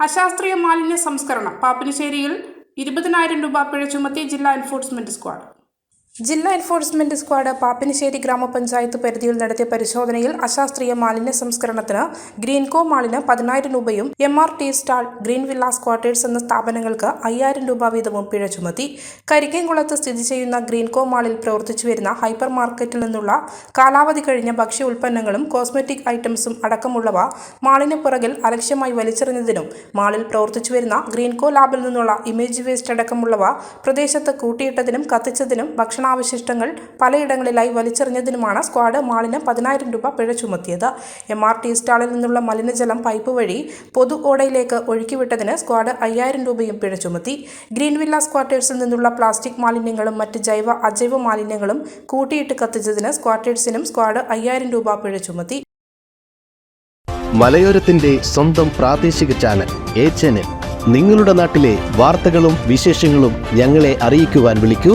അശാസ്ത്രീയ മാലിന്യ സംസ്കരണം പാപ്പിനിശ്ശേരിയിൽ ഇരുപതിനായിരം രൂപ പിഴ ചുമത്തി ജില്ലാ എൻഫോഴ്സ്മെന്റ് സ്ക്വാഡ്. ജില്ലാ എൻഫോഴ്സ്മെന്റ് സ്ക്വാഡ് പാപ്പിനിശ്ശേരി ഗ്രാമപഞ്ചായത്ത് പരിധിയിൽ നടത്തിയ പരിശോധനയിൽ അശാസ്ത്രീയ മാലിന്യ സംസ്കരണത്തിന് ഗ്രീൻകോ മാളിന് പതിനായിരം രൂപയും M R T stall Green Villas quarters എന്ന സ്ഥാപനങ്ങൾക്ക് അയ്യായിരം രൂപ വീതവും പിഴ ചുമത്തി. കരിക്കൻകുളത്ത് സ്ഥിതി ചെയ്യുന്ന ഗ്രീൻകോ മാളിൽ പ്രവർത്തിച്ചു വരുന്ന ഹൈപ്പർ മാർക്കറ്റിൽ നിന്നുള്ള കാലാവധി കഴിഞ്ഞ ഭക്ഷ്യ ഉൽപ്പന്നങ്ങളും കോസ്മെറ്റിക് ഐറ്റംസും അടക്കമുള്ളവ മാളിന് പുറകിൽ അലക്ഷ്യമായി വലിച്ചെറിഞ്ഞതിനും മാളിൽ പ്രവർത്തിച്ചു വരുന്ന ഗ്രീൻകോ ലാബിൽ നിന്നുള്ള ഇമേജ് വേസ്റ്റ് അടക്കമുള്ളവ പ്രദേശത്ത് കൂട്ടിയിട്ടതിനും കത്തിച്ചതിനും ഭക്ഷണാവശിഷ്ടങ്ങൾ പലയിടങ്ങളിലായി വലിച്ചെറിഞ്ഞതിനുമാണ് സ്ക്വാഡ് മാളിന് പതിനായിരം രൂപ പിഴ ചുമത്തിയത്. എം ആർ ടി സ്റ്റാളിൽ നിന്നുള്ള മലിനജലം പൈപ്പ് വഴി പൊതു ഓടയിലേക്ക് ഒഴുക്കിവിട്ടതിന് സ്ക്വാഡ് അയ്യായിരം രൂപയും പിഴ ചുമത്തി. ഗ്രീൻ വില്ലാസ് ക്വാർട്ടേഴ്സിൽ നിന്നുള്ള പ്ലാസ്റ്റിക് മാലിന്യങ്ങളും മറ്റ് ജൈവ അജൈവ മാലിന്യങ്ങളും കൂട്ടിയിട്ട് കത്തിച്ചതിന് സ്ക്വാർട്ടേഴ്സിനും സ്ക്വാഡ് അയ്യായിരം രൂപ പിഴ ചുമത്തി. മലയോരത്തിന്റെ സ്വന്തം പ്രാദേശിക ചാനൽ എ ചാനൽ. നിങ്ങളുടെ നാട്ടിലെ വാർത്തകളും വിശേഷങ്ങളും ഞങ്ങളെ അറിയിക്കുവാൻ വിളിക്കൂ.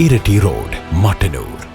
ഇരട്ടി റോഡ് മട്ടന്നൂർ.